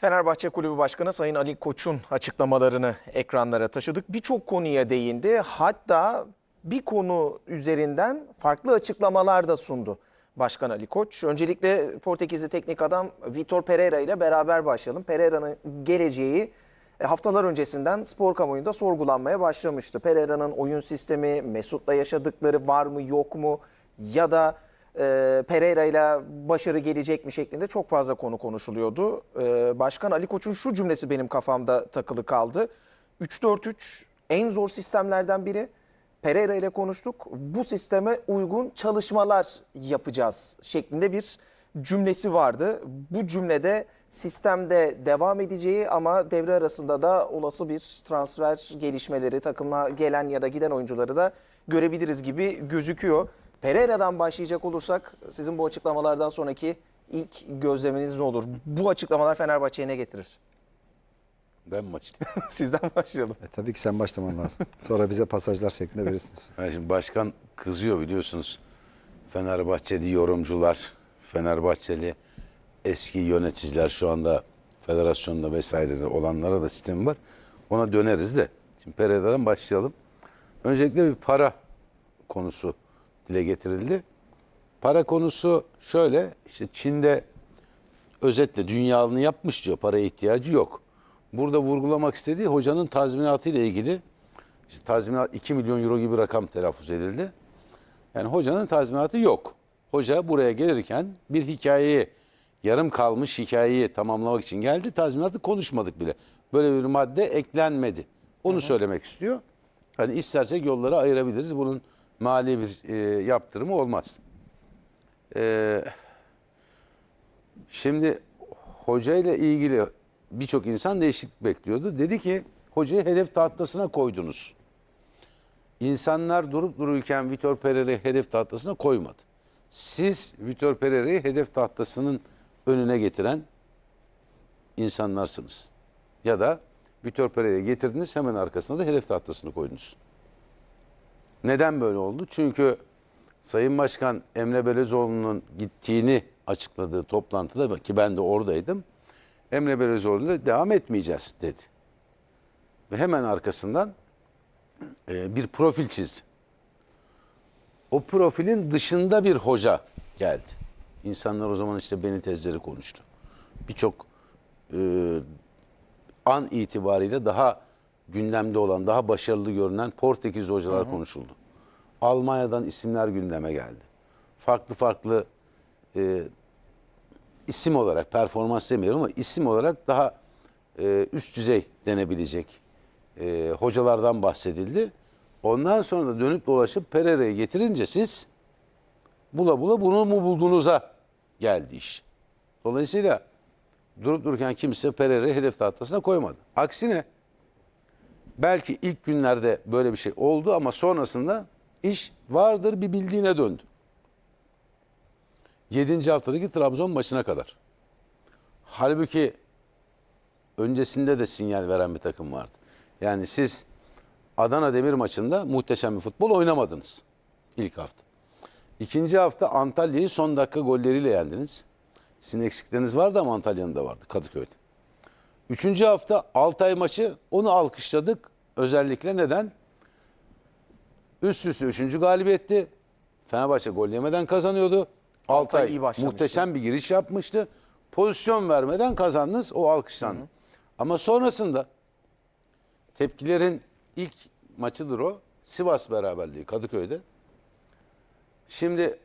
Fenerbahçe Kulübü Başkanı Sayın Ali Koç'un açıklamalarını ekranlara taşıdık. Birçok konuya değindi. Hatta bir konu üzerinden farklı açıklamalar da sundu Başkan Ali Koç. Öncelikle Portekizli teknik adam Vitor Pereira ile beraber başlayalım. Pereira'nın geleceği e, haftalar öncesinden spor kamuoyunda sorgulanmaya başlamıştı. Pereira'nın oyun sistemi, Mesut'la yaşadıkları var mı yok mu ya da e, Pereira ile başarı gelecek mi şeklinde çok fazla konu konuşuluyordu. E, Başkan Ali Koç'un şu cümlesi benim kafamda takılı kaldı. 3-4-3 en zor sistemlerden biri. Pereira ile konuştuk. Bu sisteme uygun çalışmalar yapacağız şeklinde bir cümlesi vardı. Bu cümlede sistemde devam edeceği ama devre arasında da olası bir transfer gelişmeleri takımla gelen ya da giden oyuncuları da görebiliriz gibi gözüküyor. Pereira'dan başlayacak olursak sizin bu açıklamalardan sonraki ilk gözleminiz ne olur? Bu açıklamalar Fenerbahçe'ye ne getirir? Ben maç Sizden başlayalım. E, tabii ki sen başlaman lazım. Sonra bize pasajlar şeklinde verirsin. Yani şimdi başkan kızıyor biliyorsunuz. Fenerbahçeli yorumcular, Fenerbahçeli eski yöneticiler şu anda federasyonda vesairede olanlara da sistemi var. Ona döneriz de. Şimdi Pereira'dan başlayalım. Öncelikle bir para konusu dile getirildi. Para konusu şöyle işte Çin'de özetle dünyalını yapmış diyor. Paraya ihtiyacı yok. Burada vurgulamak istediği hocanın tazminatı ile ilgili işte tazminat 2 milyon euro gibi rakam telaffuz edildi. Yani hocanın tazminatı yok. Hoca buraya gelirken bir hikayeyi, yarım kalmış hikayeyi tamamlamak için geldi. Tazminatı konuşmadık bile. Böyle bir madde eklenmedi. Onu söylemek istiyor. Hani istersek yolları ayırabiliriz. Bunun mali bir e, yaptırımı olmaz. E, şimdi hoca ile ilgili birçok insan değişiklik bekliyordu. Dedi ki hocayı hedef tahtasına koydunuz. İnsanlar durup dururken Vitor Pereira'yı hedef tahtasına koymadı. Siz Vitor Pereira'yı hedef tahtasının önüne getiren insanlarsınız. Ya da Vitor Pereira'yı getirdiniz hemen arkasına da hedef tahtasını koydunuz. Neden böyle oldu? Çünkü Sayın Başkan Emre Belezoğlu'nun gittiğini açıkladığı toplantıda ki ben de oradaydım. Emre Belezoğlu'na devam etmeyeceğiz dedi. Ve hemen arkasından e, bir profil çizdi. O profilin dışında bir hoca geldi. İnsanlar o zaman işte Benitezleri konuştu. Birçok e, an itibariyle daha gündemde olan, daha başarılı görünen Portekiz hocalar konuşuldu. Almanya'dan isimler gündeme geldi. Farklı farklı e, isim olarak, performans demiyorum ama isim olarak daha e, üst düzey denebilecek e, hocalardan bahsedildi. Ondan sonra da dönüp dolaşıp Pereira'yı getirince siz bula bula bunu mu bulduğunuza geldi iş. Dolayısıyla durup dururken kimse Pereira'yı hedef tahtasına koymadı. Aksine belki ilk günlerde böyle bir şey oldu ama sonrasında iş vardır bir bildiğine döndü. 7. haftadaki Trabzon maçına kadar. Halbuki öncesinde de sinyal veren bir takım vardı. Yani siz Adana Demir maçında muhteşem bir futbol oynamadınız ilk hafta. İkinci hafta Antalya'yı son dakika golleriyle yendiniz. Sizin eksikleriniz vardı ama Antalya'nın da vardı Kadıköy'de. Üçüncü hafta Altay maçı onu alkışladık. Özellikle neden? Üst üste üçüncü galibiyetti. Fenerbahçe gol yemeden kazanıyordu. Altay Altay iyi başlamıştı. muhteşem bir giriş yapmıştı. Pozisyon vermeden kazandınız. O alkışlandı. Ama sonrasında tepkilerin ilk maçıdır o. Sivas beraberliği Kadıköy'de. Şimdi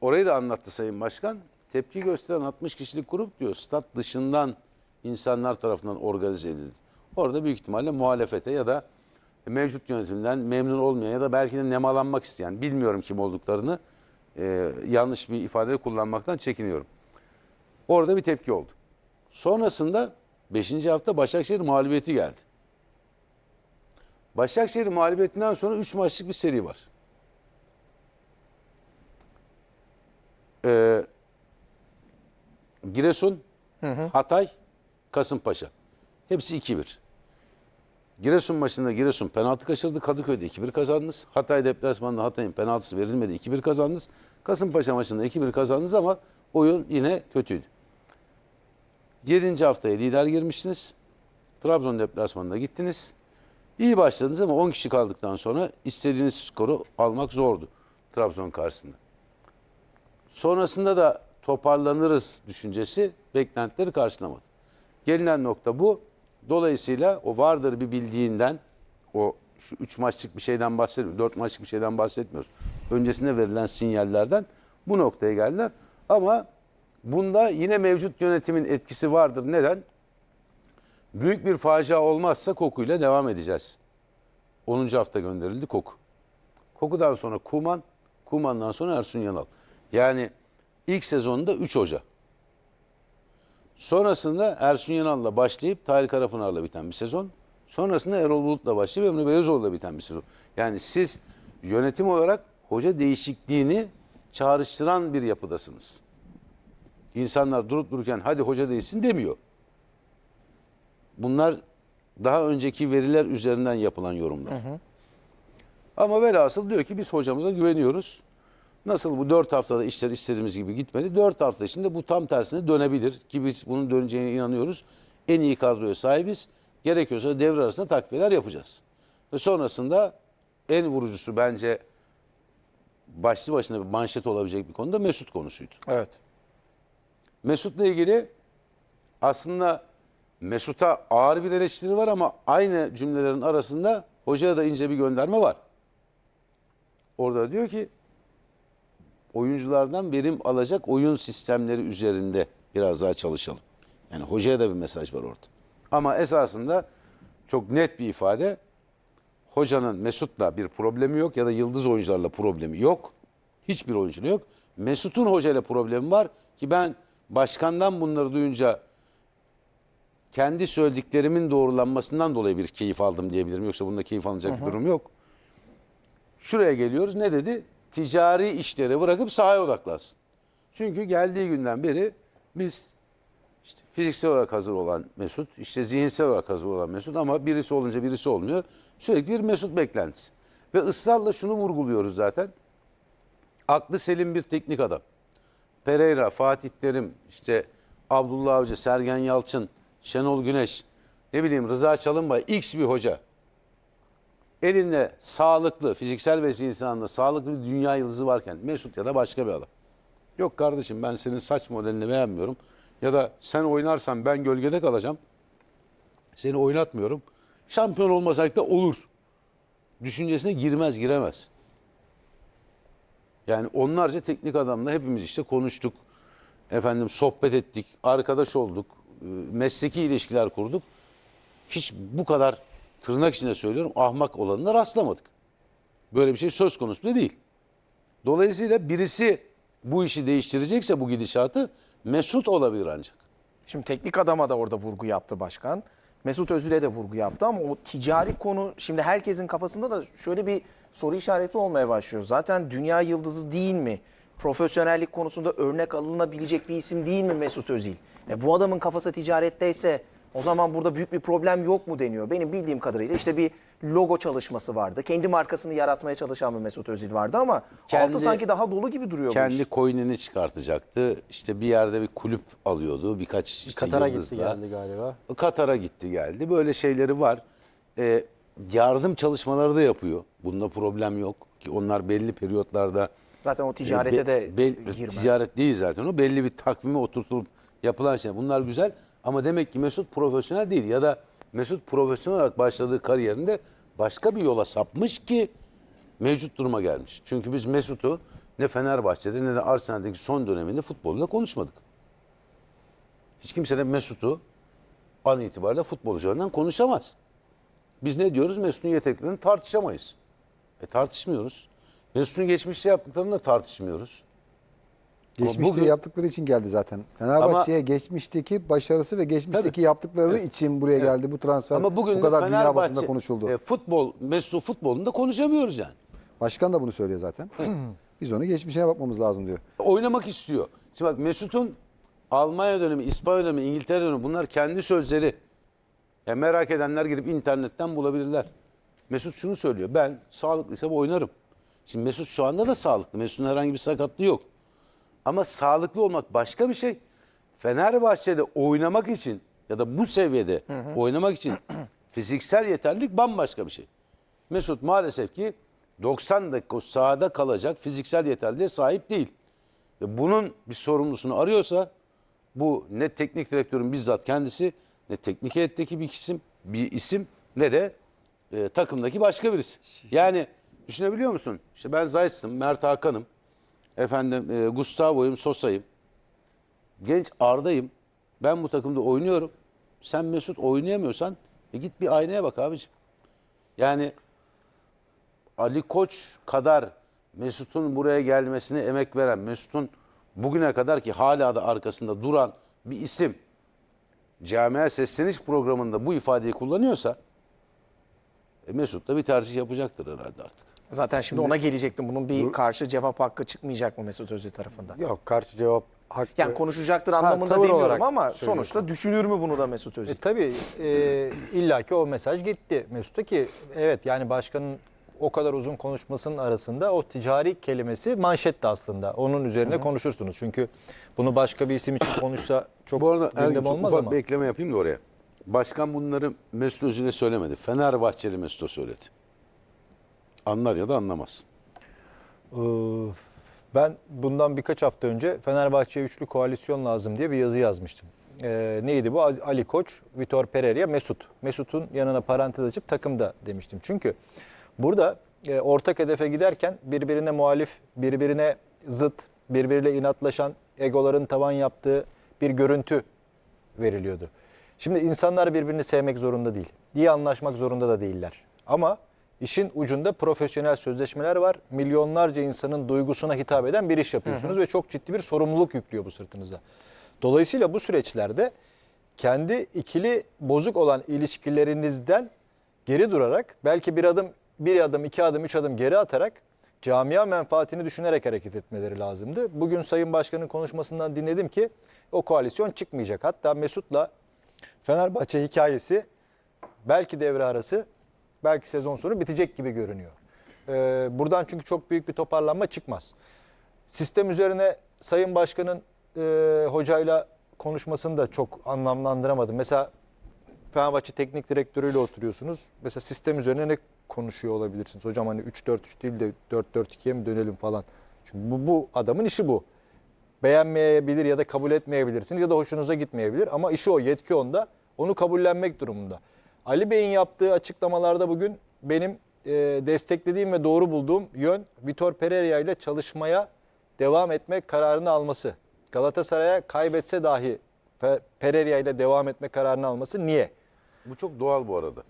orayı da anlattı Sayın Başkan. Tepki gösteren 60 kişilik grup diyor stat dışından insanlar tarafından organize edildi. Orada büyük ihtimalle muhalefete ya da mevcut yönetimden memnun olmayan ya da belki de nemalanmak isteyen bilmiyorum kim olduklarını e, yanlış bir ifade kullanmaktan çekiniyorum. Orada bir tepki oldu. Sonrasında 5. hafta Başakşehir mağlubiyeti geldi. Başakşehir mağlubiyetinden sonra 3 maçlık bir seri var. Ee, Giresun, Hatay, Kasımpaşa. Hepsi 2-1. Giresun maçında Giresun penaltı kaçırdı. Kadıköy'de 2-1 kazandınız. Hatay deplasmanında Hatay'ın penaltısı verilmedi. 2-1 kazandınız. Kasımpaşa maçında 2-1 kazandınız ama oyun yine kötüydü. 7. haftaya lider girmiştiniz. Trabzon deplasmanına gittiniz. İyi başladınız ama 10 kişi kaldıktan sonra istediğiniz skoru almak zordu Trabzon karşısında. Sonrasında da toparlanırız düşüncesi beklentileri karşılamadı. Gelinen nokta bu. Dolayısıyla o vardır bir bildiğinden o şu 3 maçlık bir şeyden bahsetmiyoruz. 4 maçlık bir şeyden bahsetmiyoruz. Öncesinde verilen sinyallerden bu noktaya geldiler. Ama bunda yine mevcut yönetimin etkisi vardır. Neden? Büyük bir facia olmazsa kokuyla devam edeceğiz. 10. hafta gönderildi koku. Kokudan sonra Kuman, Kuman'dan sonra Ersun Yanal. Yani ilk sezonunda 3 hoca. Sonrasında Ersun Yanal'la başlayıp Tarık Arapınar'la biten bir sezon. Sonrasında Erol Bulut'la başlayıp Emre Belezoğlu'la biten bir sezon. Yani siz yönetim olarak hoca değişikliğini çağrıştıran bir yapıdasınız. İnsanlar durup dururken hadi hoca değişsin demiyor. Bunlar daha önceki veriler üzerinden yapılan yorumlar. Ama velhasıl diyor ki biz hocamıza güveniyoruz. Nasıl bu dört haftada işler istediğimiz gibi gitmedi. Dört hafta içinde bu tam tersine dönebilir. Ki biz bunun döneceğine inanıyoruz. En iyi kadroya sahibiz. Gerekiyorsa devre arasında takviyeler yapacağız. Ve sonrasında en vurucusu bence başlı başına bir manşet olabilecek bir konuda Mesut konusuydu. Evet. Mesut'la ilgili aslında Mesut'a ağır bir eleştiri var ama aynı cümlelerin arasında hocaya da ince bir gönderme var. Orada diyor ki oyunculardan verim alacak oyun sistemleri üzerinde biraz daha çalışalım. Yani hocaya da bir mesaj var orada. Ama esasında çok net bir ifade. Hocanın Mesut'la bir problemi yok ya da yıldız oyuncularla problemi yok. Hiçbir oyuncuyla yok. Mesut'un hocayla problemi var ki ben başkandan bunları duyunca kendi söylediklerimin doğrulanmasından dolayı bir keyif aldım diyebilirim. Yoksa bunda keyif alınacak bir durum yok. Şuraya geliyoruz. Ne dedi? Ticari işleri bırakıp sahaya odaklansın. Çünkü geldiği günden beri biz işte fiziksel olarak hazır olan Mesut, işte zihinsel olarak hazır olan Mesut ama birisi olunca birisi olmuyor. Sürekli bir Mesut beklentisi. Ve ısrarla şunu vurguluyoruz zaten. Aklı selim bir teknik adam. Pereira, Fatih Terim, işte Abdullah Avcı, Sergen Yalçın, Şenol Güneş, ne bileyim Rıza Çalınbay, X bir hoca. Elinde sağlıklı, fiziksel ve zihinsel sağlıklı bir dünya yıldızı varken Mesut ya da başka bir adam. Yok kardeşim ben senin saç modelini beğenmiyorum. Ya da sen oynarsan ben gölgede kalacağım. Seni oynatmıyorum. Şampiyon olmasak da olur. Düşüncesine girmez, giremez. Yani onlarca teknik adamla hepimiz işte konuştuk. Efendim sohbet ettik, arkadaş olduk, e, mesleki ilişkiler kurduk. Hiç bu kadar tırnak içinde söylüyorum ahmak olanına rastlamadık. Böyle bir şey söz konusu da değil. Dolayısıyla birisi bu işi değiştirecekse bu gidişatı Mesut olabilir ancak. Şimdi teknik adama da orada vurgu yaptı başkan. Mesut Özil'e de vurgu yaptı ama o ticari konu şimdi herkesin kafasında da şöyle bir soru işareti olmaya başlıyor. Zaten dünya yıldızı değil mi? Profesyonellik konusunda örnek alınabilecek bir isim değil mi Mesut Özil? E bu adamın kafası ticaretteyse o zaman burada büyük bir problem yok mu deniyor. Benim bildiğim kadarıyla işte bir logo çalışması vardı. Kendi markasını yaratmaya çalışan bir Mesut Özil vardı ama Kendi- altı sanki daha dolu gibi duruyor bu Kendi coin'ini çıkartacaktı. İşte bir yerde bir kulüp alıyordu. Birkaç işte Katar'a gitti geldi galiba. Katar'a gitti geldi. Böyle şeyleri var. Ee, yardım çalışmaları da yapıyor. Bunda problem yok. Ki onlar belli periyotlarda Zaten o e, ticarete be- de girmez. Ticaret değil zaten o. Belli bir takvime oturtulup yapılan şey. Bunlar güzel ama demek ki Mesut profesyonel değil ya da Mesut profesyonel olarak başladığı kariyerinde başka bir yola sapmış ki mevcut duruma gelmiş. Çünkü biz Mesut'u ne Fenerbahçe'de ne de Arsenal'deki son döneminde futbolda konuşmadık. Hiç kimse de Mesut'u an itibariyle futbolcularından konuşamaz. Biz ne diyoruz? Mesut'un yeteneklerini tartışamayız. E tartışmıyoruz. Mesut'un geçmişte yaptıklarını da tartışmıyoruz. Geçmişte bugün- yaptıkları için geldi zaten. Fenerbahçe'ye geçmişteki başarısı ve geçmişteki Tabii. yaptıkları için buraya geldi bu transfer. Ama bugün bu kadar dünya basında konuşuldu. e, futbol, Mesut futbolunda konuşamıyoruz yani. Başkan da bunu söylüyor zaten. Biz onu geçmişine bakmamız lazım diyor. Oynamak istiyor. Şimdi bak Mesut'un Almanya dönemi, İspanya dönemi, İngiltere dönemi bunlar kendi sözleri. Ya merak edenler girip internetten bulabilirler. Mesut şunu söylüyor. Ben sağlıklıysam oynarım. Şimdi Mesut şu anda da sağlıklı. Mesut'un herhangi bir sakatlığı yok. Ama sağlıklı olmak başka bir şey. Fenerbahçe'de oynamak için ya da bu seviyede oynamak için fiziksel yeterlilik bambaşka bir şey. Mesut maalesef ki 90 dakika sahada kalacak fiziksel yeterliliğe sahip değil. Ve bunun bir sorumlusunu arıyorsa bu ne teknik direktörün bizzat kendisi ne teknik heyetteki bir isim, bir isim ne de e, takımdaki başka birisi. Yani düşünebiliyor musun? İşte ben Zayt'sım, Mert Hakan'ım, efendim e, Gustavo'yum, Sosa'yım. Genç Arda'yım. Ben bu takımda oynuyorum. Sen Mesut oynayamıyorsan e git bir aynaya bak abicim. Yani Ali Koç kadar Mesut'un buraya gelmesine emek veren, Mesut'un bugüne kadar ki hala da arkasında duran bir isim camia sesleniş programında bu ifadeyi kullanıyorsa e Mesut da bir tercih yapacaktır herhalde artık. Zaten şimdi ona gelecektim. Bunun bir karşı cevap hakkı çıkmayacak mı Mesut Özil tarafından? Yok karşı cevap hakkı. Yani konuşacaktır anlamında tavır demiyorum ama söylüyorsun. sonuçta düşünür mü bunu da Mesut Özil? E, tabii e, illaki o mesaj gitti Mesut'a ki evet yani başkanın o kadar uzun konuşmasının arasında o ticari kelimesi manşetti aslında. Onun üzerine konuşursunuz. Çünkü bunu başka bir isim için konuşsa çok Bu arada Ergin çok olmaz ufak ama. bir ekleme yapayım da oraya. Başkan bunları Mesut Özil'e söylemedi. Fenerbahçeli Mesut'a söyledi. Anlar ya da anlamaz. Ee, Ben bundan birkaç hafta önce Fenerbahçe'ye üçlü koalisyon lazım diye bir yazı yazmıştım. Ee, neydi bu? Ali Koç, Vitor Pereira, Mesut. Mesut'un yanına parantez açıp takımda demiştim. Çünkü burada e, ortak hedefe giderken birbirine muhalif, birbirine zıt, birbiriyle inatlaşan, egoların tavan yaptığı bir görüntü veriliyordu. Şimdi insanlar birbirini sevmek zorunda değil. İyi anlaşmak zorunda da değiller. Ama işin ucunda profesyonel sözleşmeler var. Milyonlarca insanın duygusuna hitap eden bir iş yapıyorsunuz ve çok ciddi bir sorumluluk yüklüyor bu sırtınıza. Dolayısıyla bu süreçlerde kendi ikili bozuk olan ilişkilerinizden geri durarak belki bir adım, bir adım, iki adım, üç adım geri atarak camia menfaatini düşünerek hareket etmeleri lazımdı. Bugün Sayın Başkan'ın konuşmasından dinledim ki o koalisyon çıkmayacak. Hatta Mesut'la Fenerbahçe hikayesi belki devre arası, belki sezon sonu bitecek gibi görünüyor. Ee, buradan çünkü çok büyük bir toparlanma çıkmaz. Sistem üzerine Sayın Başkan'ın e, hocayla konuşmasını da çok anlamlandıramadım. Mesela Fenerbahçe teknik direktörüyle oturuyorsunuz. Mesela sistem üzerine ne konuşuyor olabilirsiniz? Hocam hani 3-4-3 değil de 4-4-2'ye mi dönelim falan. Çünkü bu, bu adamın işi bu. Beğenmeyebilir ya da kabul etmeyebilirsiniz ya da hoşunuza gitmeyebilir ama işi o, yetki onda. Onu kabullenmek durumunda. Ali Bey'in yaptığı açıklamalarda bugün benim e, desteklediğim ve doğru bulduğum yön Vitor Pereira ile çalışmaya devam etme kararını alması. Galatasaray'a kaybetse dahi Pe- Pereira ile devam etme kararını alması niye? Bu çok doğal bu arada.